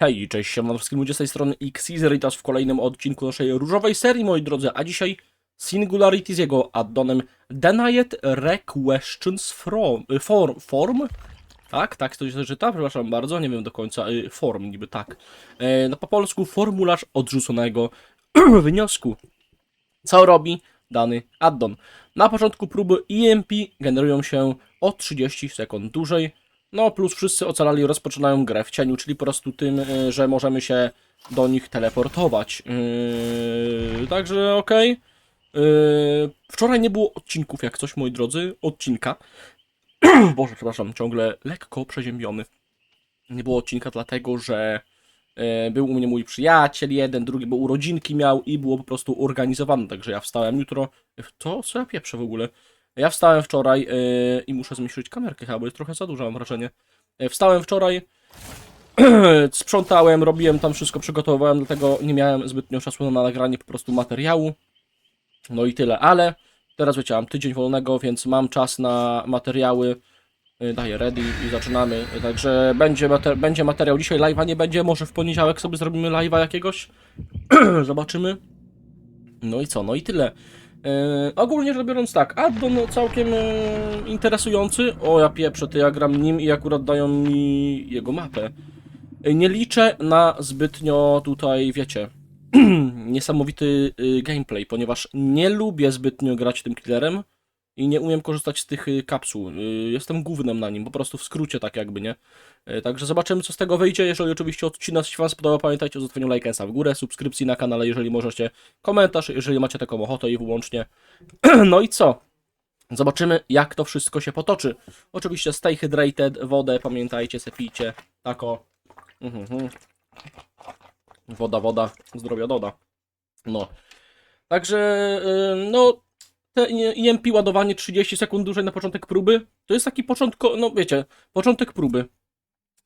Hej, cześć, siemano wszystkim ludzie z tej strony Xezer i teraz w kolejnym odcinku naszej różowej serii, moi drodzy, a dzisiaj Singularity z jego addonem Denied Requestions from, form, form? Tak, tak to się czyta, przepraszam bardzo, nie wiem do końca, y, form niby tak. E, no po polsku formularz odrzuconego wniosku. Co robi dany addon? Na początku próby EMP generują się o 30 sekund dłużej, no, plus wszyscy ocalali rozpoczynają grę w cieniu, czyli po prostu tym, y, że możemy się do nich teleportować. Yy, także okej. Yy, wczoraj nie było odcinków, jak coś, moi drodzy. Odcinka. Boże, przepraszam, ciągle lekko przeziębiony. Nie było odcinka dlatego, że yy, był u mnie mój przyjaciel jeden, drugi, bo urodzinki miał i było po prostu organizowane, także ja wstałem jutro. To co ja pieprzę w ogóle? Ja wstałem wczoraj yy, i muszę zmniejszyć kamerkę chyba, bo jest trochę za duża, mam wrażenie. Yy, Wstałem wczoraj, sprzątałem, robiłem tam wszystko, przygotowywałem, dlatego nie miałem zbytnio czasu na nagranie po prostu materiału. No i tyle, ale teraz wiecie, mam tydzień wolnego, więc mam czas na materiały. Yy, Daję ready i zaczynamy. Yy, Także będzie, mater- będzie materiał dzisiaj, live'a nie będzie, może w poniedziałek sobie zrobimy live'a jakiegoś. Zobaczymy. No i co, no i tyle. E, ogólnie rzecz biorąc tak, addon całkiem e, interesujący. O ja pieprzę, to ja gram nim i akurat dają mi jego mapę. E, nie liczę na zbytnio tutaj, wiecie, niesamowity y, gameplay, ponieważ nie lubię zbytnio grać tym killerem i nie umiem korzystać z tych y, kapsuł. Y, jestem głównym na nim, po prostu w skrócie tak jakby, nie? E, Także zobaczymy co z tego wyjdzie. Jeżeli oczywiście odcinek się Wam spodobał, pamiętajcie o zostawieniu lajka w górę, subskrypcji na kanale, jeżeli możecie, komentarz, jeżeli macie taką ochotę i wyłącznie. No i co? Zobaczymy jak to wszystko się potoczy. Oczywiście stay hydrated, wodę pamiętajcie, se pijcie, tako. Mhm, mhm. Woda, woda, zdrowia doda. No. Także, no, te EMP ładowanie 30 sekund dłużej na początek próby, to jest taki początko, no wiecie, początek próby.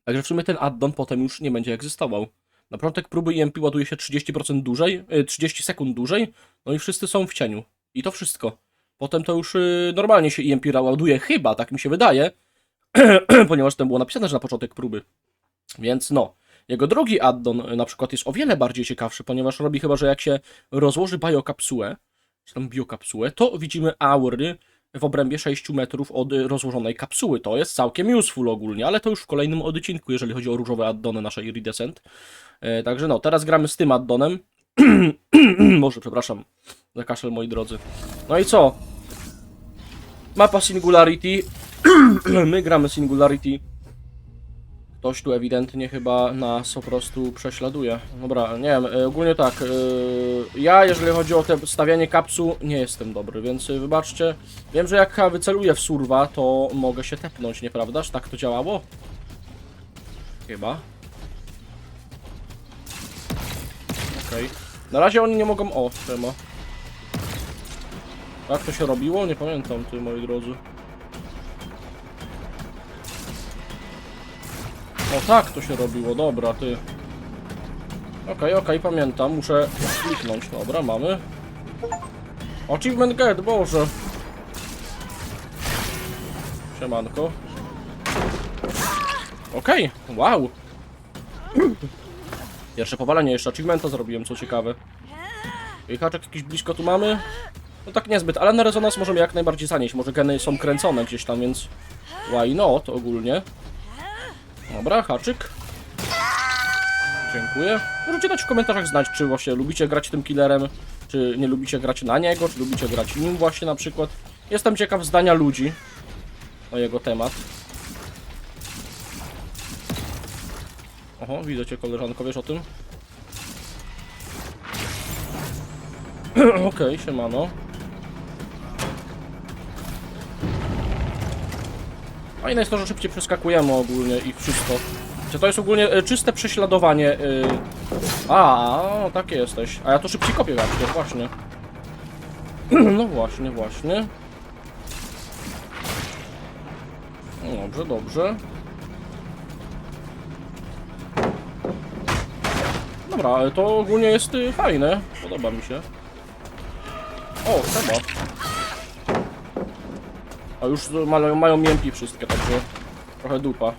Także w sumie ten addon potem już nie będzie egzystował. Na początek próby EMP ładuje się 30% dłużej, y, 30 sekund dłużej, no i wszyscy są w cieniu. I to wszystko. Potem to już y, normalnie się EMP ładuje, chyba, tak mi się wydaje, ponieważ tam było napisane, że na początek próby. Więc no. Jego drugi addon y, na przykład jest o wiele bardziej ciekawszy, ponieważ robi chyba, że jak się rozłoży biokapsułę, czy tam biokapsułę, to widzimy aury w obrębie 6 metrów od rozłożonej kapsuły. To jest całkiem useful ogólnie, ale to już w kolejnym odcinku, jeżeli chodzi o różowe addony naszej Iridescent. E, także no, teraz gramy z tym addonem. Może, przepraszam, za kaszel, moi drodzy. No i co? Mapa Singularity. My gramy Singularity. Ktoś tu ewidentnie chyba nas po prostu prześladuje. Dobra, nie wiem, e, ogólnie tak. e, Ja, jeżeli chodzi o te stawianie kapsuł, nie jestem dobry, więc e, wybaczcie. Wiem, że jak wyceluję w surwa, to mogę się tepnąć, nieprawdaż? Tak to działało? Chyba. Okej. Na razie oni nie mogą... O, siema. Jak to się robiło? Nie pamiętam, ty moi drodzy. O tak to się robiło, dobra, ty. Okej, okej, pamiętam, muszę kliknąć, dobra, mamy. Achievement get, boże. Siemanko. Okej, wow. Pierwsze powalenie, jeszcze achievementa zrobiłem, co ciekawe. I haczek jakiś blisko tu mamy? No tak niezbyt, ale na rezonans możemy jak najbardziej zanieść. Może geny są kręcone gdzieś tam, więc why not ogólnie. Dobra, haczyk. Dziękuję. Możecie dać w komentarzach znać, czy właśnie lubicie grać tym killerem, czy nie lubicie grać na niego, czy lubicie grać nim właśnie na przykład. Jestem ciekaw zdania ludzi o jego temat. Oho, widzę cię koleżanko, wiesz o tym? Okej, siemano. Fajne jest to, że szybciej przeskakujemy ogólnie i wszystko. Czy to jest ogólnie e, czyste prześladowanie? y, A, no, takie jesteś. A ja to szybciej kopię właśnie, właśnie. No właśnie, właśnie. No Dobrze, dobrze. Dobra, to ogólnie jest y, fajne. Podoba mi się. O, chyba. A już mają, mają miępki wszystkie, także trochę dupa.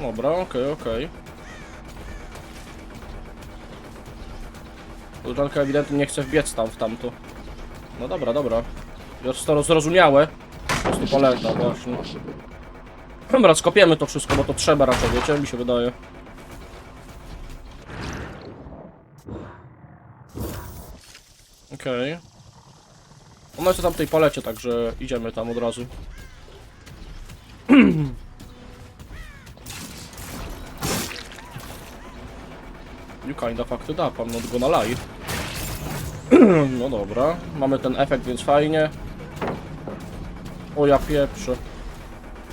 Dobra, okej, okej. Koleżanka ewidentnie nie chce wbiec tam w tamto. No dobra, dobra. Już to zrozumiałe. Po prostu paleta właśnie. Dobra, skopiemy to wszystko, bo to trzeba raczej, wiecie, mi się wydaje. Okej. Ona jest tam w tej palecie, także idziemy tam od razu. You kinda fucked up, I'm not gonna lie. No dobra, mamy ten efekt, więc fajnie. O ja pieprzę.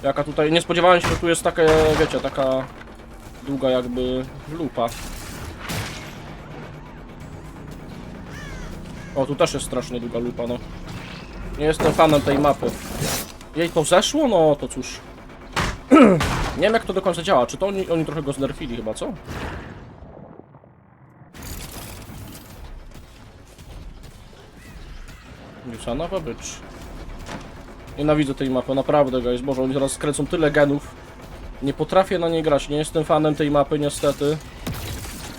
Jaka tutaj, nie spodziewałem się, że tu jest taka, wiecie, taka długa jakby lupa. O, tu też jest strasznie długa lupa, no. Nie jestem fanem tej mapy. Jej to zeszło? No to cóż. Nie wiem jak to do końca działa. Czy to oni, oni trochę go znerfili chyba, co? Niusanowa bycz. Nienawidzę tej mapy, naprawdę guys. Boże, oni teraz skręcą tyle genów. Nie potrafię na niej grać, nie jestem fanem tej mapy niestety.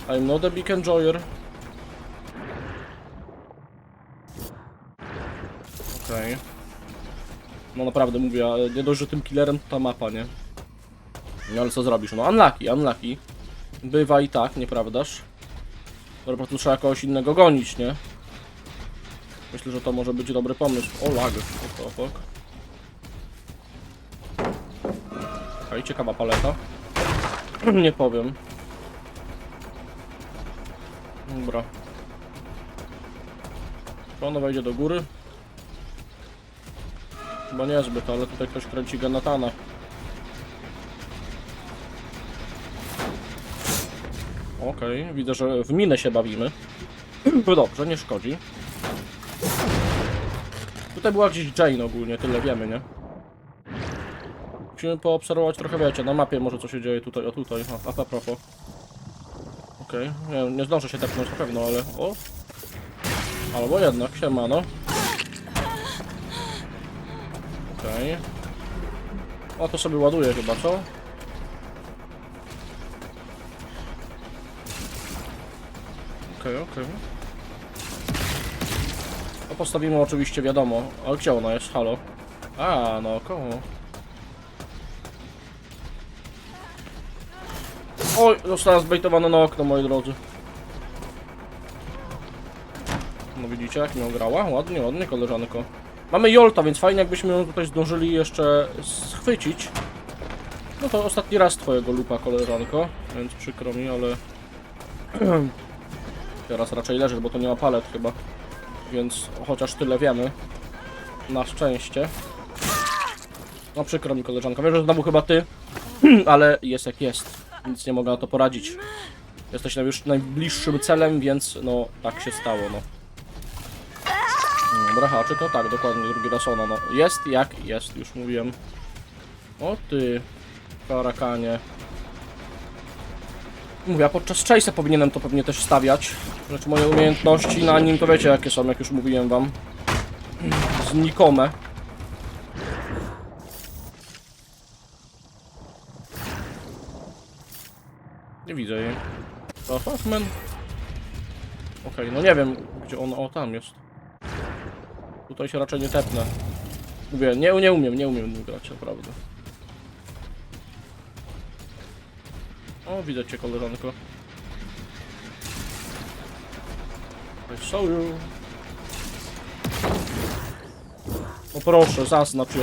I'm not a big enjoyer. Okej. No naprawdę mówię, ale nie dość, że tym killerem to ta mapa, nie? No ale co zrobisz? No unlucky, unlucky. Bywa i tak, nieprawdaż? Po prostu trzeba kogoś innego gonić, nie? Myślę, że to może być dobry pomysł. O, lag. What the fuck? Okej, ciekawa paleta. nie powiem. Dobra. Czy ono wejdzie do góry? Chyba niezbyt, ale tutaj ktoś kręci Ganatana. Okej, widzę, że w minę się bawimy. No dobrze, nie szkodzi. Tutaj była gdzieś Jane ogólnie, tyle wiemy, nie? Musimy poobserwować trochę, wiecie, na mapie może co się dzieje tutaj, o tutaj, a, a propos. Okej, nie, nie zdążę się tepnąć na pewno, ale o! Albo jednak, siemano. Okej. O, to sobie ładuje chyba, co? Okej, okej. No postawimy oczywiście wiadomo. A gdzie ona jest? Halo? A, no koło. Oj, została zbejtowana na okno, moi drodzy. No widzicie, jak ją grała? Ładnie, ładnie, koleżanko. Mamy Jolta, więc fajnie jakbyśmy ją tutaj zdążyli jeszcze schwycić. No to ostatni raz twojego lupa, koleżanko, więc przykro mi, ale... Teraz raczej leży, bo to nie ma palet chyba. Więc chociaż tyle wiemy. Na szczęście. No przykro mi koleżanka, wiem, że znowu chyba ty, ale jest jak jest. Nic nie mogę na to poradzić. Jesteś już najbliższym celem, więc no tak się stało, no. Dobra, haczyk, tak, dokładnie, drugi raz ona, no. Jest jak jest, już mówiłem. O ty, karakanie. Mówię, a podczas chase'a powinienem to pewnie też stawiać. Znaczy moje umiejętności na nim to wiecie jakie są, jak już mówiłem wam. Znikome. Nie widzę jej. To Hoffman? Okej, no nie wiem, gdzie on, o tam jest. Tutaj się raczej nie tepnę. Mówię, nie, nie umiem, nie umiem grać, naprawdę. O, widać cię, koleżanko. I saw you. O proszę, zaznacz ją.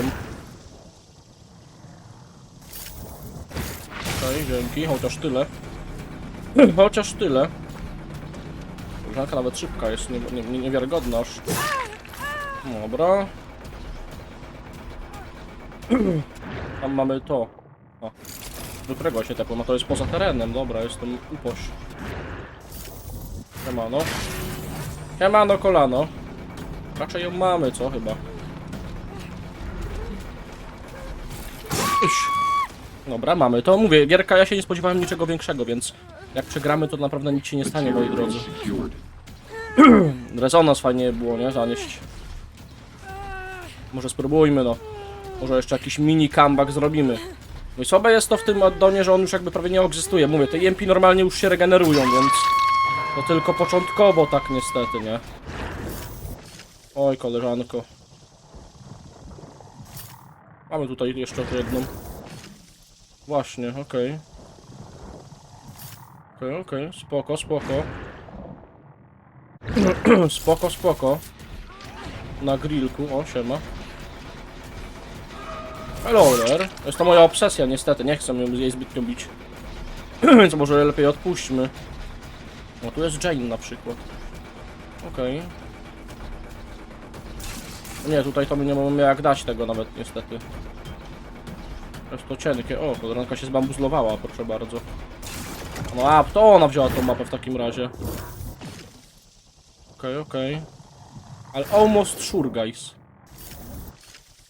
Okej, dzięki, chociaż tyle. Chociaż tyle. Koleżanka nawet szybka jest, nie, nie, niewiarygodna aż. Dobra. Tam mamy to. O. Do którego się tepło? No to jest poza terenem, dobra, jestem upoś. Siemano. Siemano kolano. Raczej ją mamy, co chyba? Iś. Dobra, mamy to. Mówię, gierka, ja się nie spodziewałem niczego większego, więc jak przegramy, to naprawdę nic się nie stanie, moi drodzy. Rezonans fajnie było, nie? Zanieść. Może spróbujmy, no. Może jeszcze jakiś mini comeback zrobimy. No i słabe jest to w tym addonie, że on już jakby prawie nie egzystuje. Mówię, te EMP normalnie już się regenerują, więc to tylko początkowo tak niestety, nie? Oj, koleżanko. Mamy tutaj jeszcze jedną. Właśnie, okej. Okej, okej, spoko, spoko. spoko, spoko. Na grillku, o, siema. Hello there. Jest to moja obsesja, niestety, nie chcę jej zbytnio bić. Więc może lepiej odpuśćmy. O, tu jest Jane na przykład. Okej. Nie, tutaj to my nie mamy jak dać tego nawet, niestety. Jest to cienkie. O, koleżanka się zbambuzlowała, proszę bardzo. No a, to ona wzięła tą mapę w takim razie. Okej, okej. Ale almost sure, guys.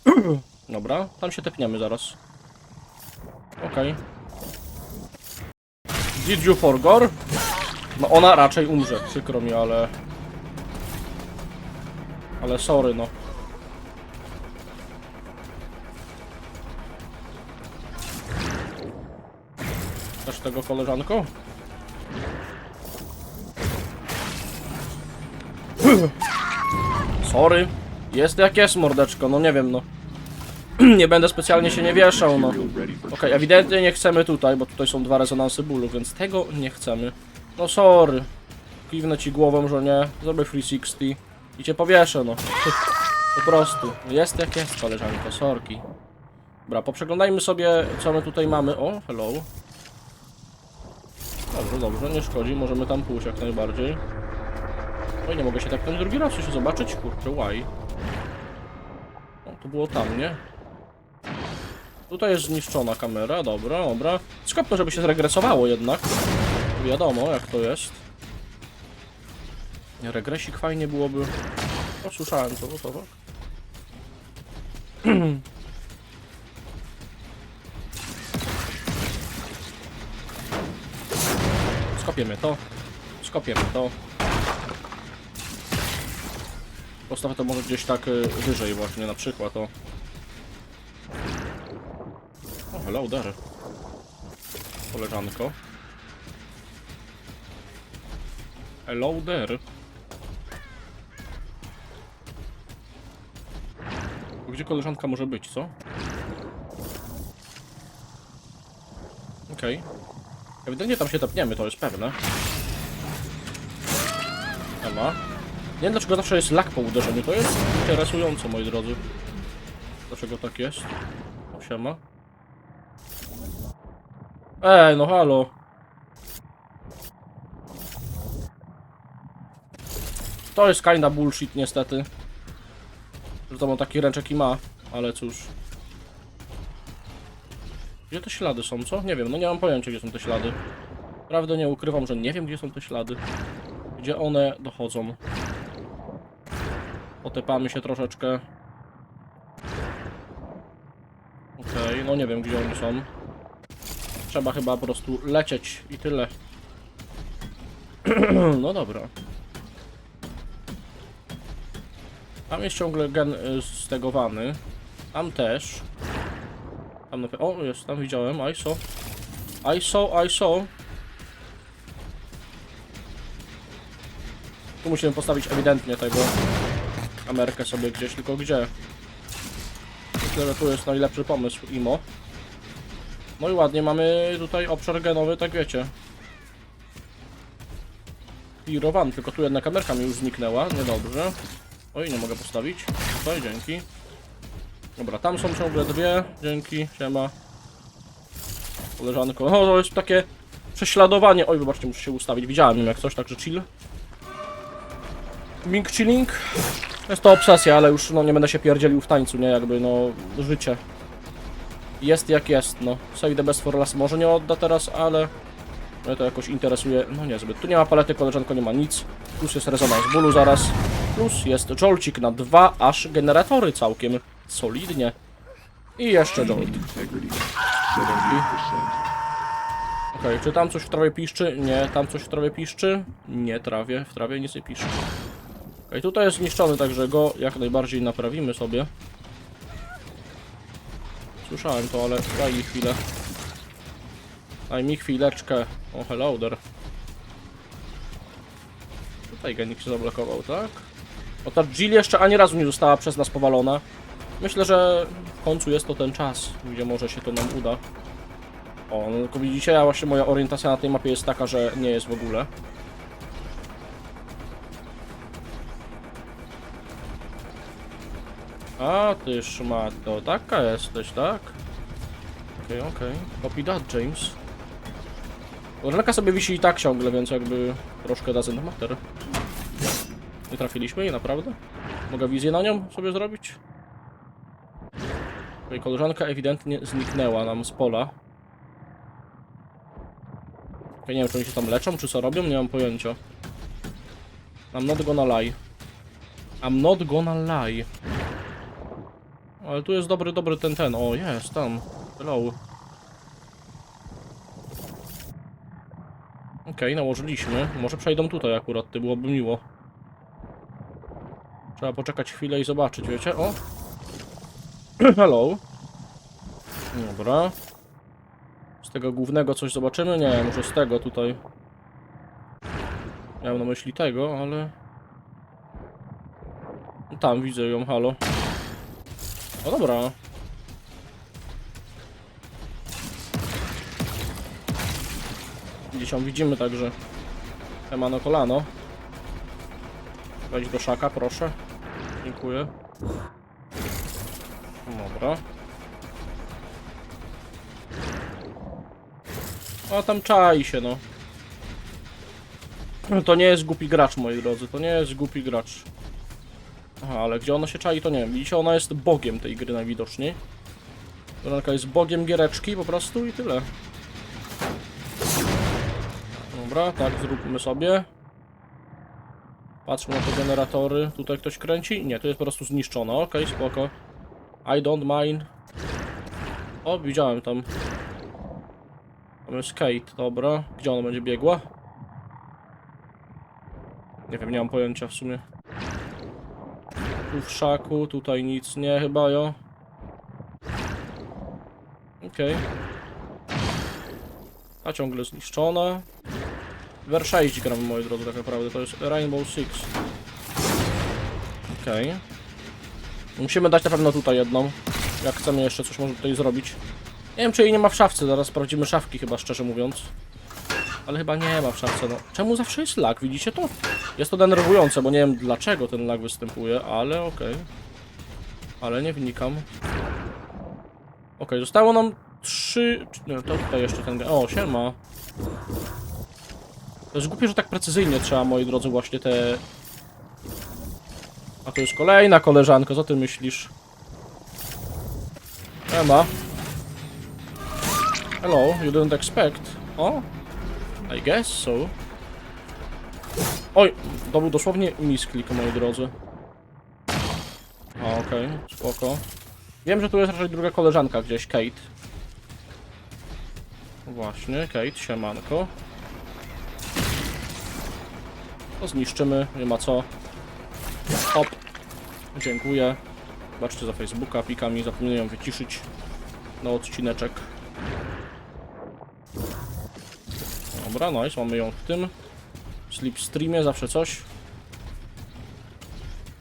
Dobra, tam się tepniemy zaraz. Okej. Did you forgor? No ona raczej umrze, przykro mi, ale... Ale sorry, no. Też tego koleżanko? Sorry. Jest jak jest, mordeczko, no nie wiem, no. nie będę specjalnie się nie wieszał, no. Okej, ewidentnie nie chcemy tutaj, bo tutaj są dwa rezonansy bólu, więc tego nie chcemy. No sorry. Kiwnę ci głową, że nie. Zrobię 360 i cię powieszę, no. Po prostu. Jest jak jest, koleżanko, sorki. Dobra, poprzeglądajmy sobie, co my tutaj mamy. O, hello. Dobrze, dobrze, nie szkodzi, możemy tam pójść jak najbardziej. Oj, nie mogę się tepnąć drugi raz, się zobaczyć, kurczę, why? O, to było tam, nie? Tutaj jest zniszczona kamera, dobra, dobra. Skopno, żeby się zregresowało jednak. Wiadomo, jak to jest. Regresik fajnie byłoby... O, słyszałem to, to, to. Skopiemy to. Skopiemy to. Postawę to może gdzieś tak y, wyżej właśnie, na przykład o. Hello there. Koleżanko. Hello there. Gdzie koleżanka może być, co? Okej. Ewidentnie tam się topniemy, to jest pewne. Nie ma. Nie wiem dlaczego zawsze jest lak po uderzeniu, to jest interesujące moi drodzy. Dlaczego tak jest? Siema. Ej, no halo. To jest kinda bullshit niestety. Że to ma taki ręczek i ma, ale cóż. Gdzie te ślady są, co? Nie wiem, no nie mam pojęcia gdzie są te ślady. Prawdę nie ukrywam, że nie wiem gdzie są te ślady. Gdzie one dochodzą. Potepamy się troszeczkę. Okej, no nie wiem gdzie one są. Trzeba chyba po prostu lecieć i tyle. no dobra. Tam jest ciągle gen y, stegowany. Tam też. Tam na... O, jest, tam widziałem. I saw. I saw, I saw. Tu musimy postawić ewidentnie tego kamerkę sobie gdzieś, tylko gdzie? Myślę, że tu jest najlepszy pomysł IMO. No i ładnie, mamy tutaj obszar genowy, tak wiecie. Clearowany, tylko tu jedna kamerka mi już zniknęła, niedobrze. Oj, nie mogę postawić. Tutaj, dzięki. Dobra, tam są ciągle dwie, dzięki, siema. Koleżanko, no to jest takie prześladowanie. Oj, wybaczcie, muszę się ustawić, widziałem jak coś, także chill. Mink chilling. Jest to obsesja, ale już no nie będę się pierdzielił w tańcu, nie? Jakby no życie. Jest jak jest, no. Save the best for last. Może nie odda teraz, ale mnie to jakoś interesuje. No niezbyt. Tu nie ma palety, koleżanko, nie ma nic. Plus jest rezonans bólu zaraz. Plus jest jolcik na dwa aż generatory całkiem solidnie. I jeszcze jolt. Okej, czy tam coś w trawie piszczy? Nie, tam coś w trawie piszczy? Nie, trawie, w trawie nie piszczy. Okej, tutaj jest zniszczony, także go jak najbardziej naprawimy sobie. Słyszałem to, ale daj mi chwilę. Daj mi chwileczkę. O, hello there. Tutaj genik się zablokował, tak? O, ta Jill jeszcze ani razu nie została przez nas powalona. Myślę, że w końcu jest to ten czas, gdzie może się to nam uda. O, no tylko widzicie, ja właśnie moja orientacja na tej mapie jest taka, że nie jest w ogóle. A, ty szmato, taka jesteś, tak? Okej, okej. Copy that, James. Koleżanka sobie wisi i tak ciągle, więc jakby troszkę doesn't matter. Nie trafiliśmy jej, naprawdę? Mogę wizję na nią sobie zrobić? Okej, koleżanka ewidentnie zniknęła nam z pola. Okej, nie wiem, czy oni się tam leczą, czy co robią, nie mam pojęcia. I'm not gonna lie. I'm not gonna lie. Ale tu jest dobry, dobry ten, ten. O, jest, tam. Hello. Okej, nałożyliśmy. Może przejdą tutaj akurat, to byłoby miło. Trzeba poczekać chwilę i zobaczyć, wiecie? O! Hello. Dobra. Z tego głównego coś zobaczymy? Nie, może z tego tutaj. Miałem na myśli tego, ale... Tam widzę ją, halo. O dobra. Gdzieś ją widzimy także. Emano kolano. Wejdź do szaka, proszę. Dziękuję. Dobra. O, tam czai się, no. To nie jest głupi gracz, moi drodzy. To nie jest głupi gracz. Aha, ale gdzie ona się czai, to nie wiem. Widzicie, ona jest bogiem tej gry najwidoczniej. Koronka jest bogiem giereczki po prostu i tyle. Dobra, tak zróbmy sobie. Patrzmy na te generatory. Tutaj ktoś kręci? Nie, to jest po prostu zniszczone. Okej, spoko. I don't mind. O, widziałem tam. Tam jest Kate, dobra. Gdzie ona będzie biegła? Nie wiem, nie mam pojęcia w sumie. Tu w szaku, tutaj nic nie chyba, jo. Okej. A ciągle zniszczona. Ver 6 gramy, moi drodzy, tak naprawdę. To jest Rainbow Six. Okej. Musimy dać na pewno tutaj jedną. Jak chcemy jeszcze coś może tutaj zrobić. Nie wiem, czy jej nie ma w szafce. Zaraz sprawdzimy szafki chyba, szczerze mówiąc. Ale chyba nie ma w szafce, no. Czemu zawsze jest lag? Widzicie to? Jest to denerwujące, bo nie wiem dlaczego ten lag występuje, ale okej. Ale nie wnikam. Okej, zostało nam trzy... Nie, to tutaj jeszcze ten... O, siema. To jest głupie, że tak precyzyjnie trzeba, moi drodzy, właśnie te... A to jest kolejna koleżanka, co ty myślisz? Siema. Hello, you didn't expect. O? I guess so. Oj, to był dosłownie misklik, moi drodzy. Okej, spoko. Wiem, że tu jest raczej druga koleżanka gdzieś, Kate. Właśnie, Kate, siemanko. To zniszczymy, nie ma co. Hop. Dziękuję. Zobaczcie za Facebooka, pikami zapomniałem wyciszyć na odcineczek. Dobra, nice, mamy ją w tym. Slipstreamie, zawsze coś.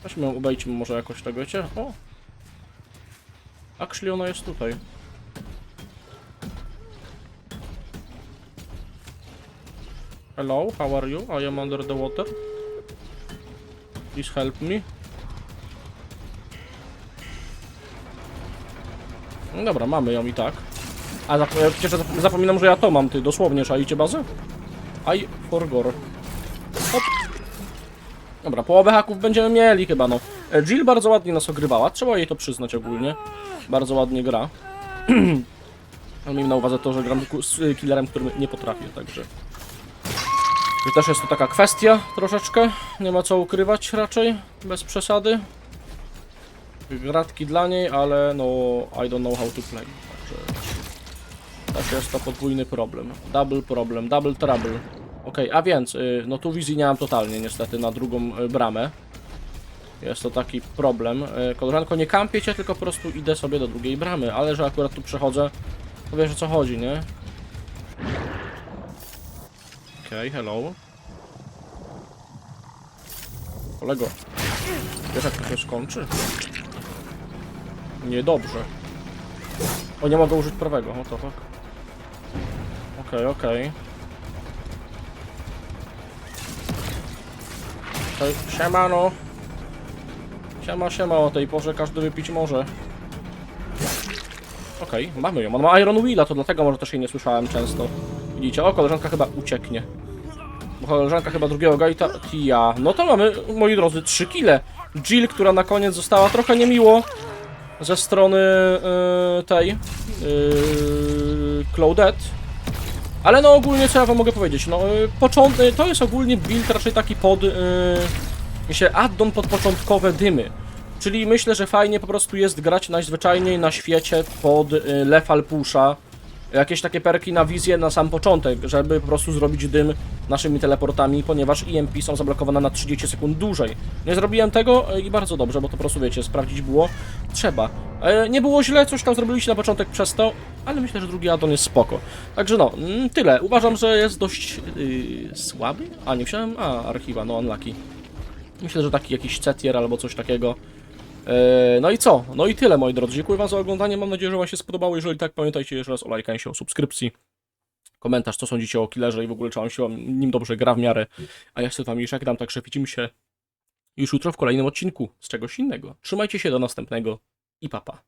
Weźmy ją, obejdźmy może jakoś tego, wiecie? O! Actually ona jest tutaj. Hello, how are you? I am under the water. Please help me. No dobra, mamy ją i tak. A zap przecież zap zapominam, że ja to mam, ty dosłownie czaicie bazę? I forgor. Hop. Dobra, połowę haków będziemy mieli chyba, no. E, Jill bardzo ładnie nas ogrywała, trzeba jej to przyznać ogólnie. Bardzo ładnie gra. Miejmy na uwadze to, że gram z killerem, którym nie potrafię, także... I też jest to taka kwestia troszeczkę, nie ma co ukrywać raczej, bez przesady. Gratki dla niej, ale no I don't know how to play, jest to podwójny problem. Double problem, double trouble. Okej, a więc, y, no tu wizji nie mam totalnie niestety na drugą y, bramę. Jest to taki problem. E, Koleżanko, nie kampię cię, tylko po prostu idę sobie do drugiej bramy, ale że akurat tu przechodzę, to wiesz o co chodzi, nie? Okej, hello. Kolego, wiesz jak to się skończy? Niedobrze. O, nie mogę użyć prawego, o to fuck. Okej, okej. Hej, Siemano. Siema, siema, o tej porze każdy wypić może. Okej, mamy ją. On ma Iron Wheela, to dlatego może też jej nie słyszałem często. Widzicie? O, koleżanka chyba ucieknie. Bo koleżanka chyba drugiego gaita... Tia. No to mamy, moi drodzy, 3 kile. Jill, która na koniec została trochę niemiło ze strony yy, tej yy, Claudette. Ale no ogólnie co ja wam mogę powiedzieć, no yy, początek, to jest ogólnie build raczej taki pod, yy, się addon pod początkowe dymy. Czyli myślę, że fajnie po prostu jest grać najzwyczajniej na świecie pod y, Lethal Pusha. Jakieś takie perki na wizję na sam początek, żeby po prostu zrobić dym naszymi teleportami, ponieważ EMP są zablokowane na 30 sekund dłużej. Nie zrobiłem tego y, i bardzo dobrze, bo to po prostu wiecie, sprawdzić było trzeba. E, Nie było źle, coś tam zrobiliście na początek przez to, ale myślę, że drugi addon jest spoko. Także no, mm, tyle. Uważam, że jest dość yy, słaby. A, nie wziąłem? A, archiwa, no unlucky. Myślę, że taki jakiś cetier albo coś takiego. Eee, No i co? No i tyle, moi drodzy. Dziękuję Wam za oglądanie. Mam nadzieję, że Wam się spodobało. Jeżeli tak, pamiętajcie jeszcze raz o lajkaniu, o subskrypcji. Komentarz, co sądzicie o killerze i w ogóle czy Wam się nim dobrze gra w miarę. A ja się z Wami żegnam, także widzimy się już jutro w kolejnym odcinku z czegoś innego. Trzymajcie się do następnego i papa.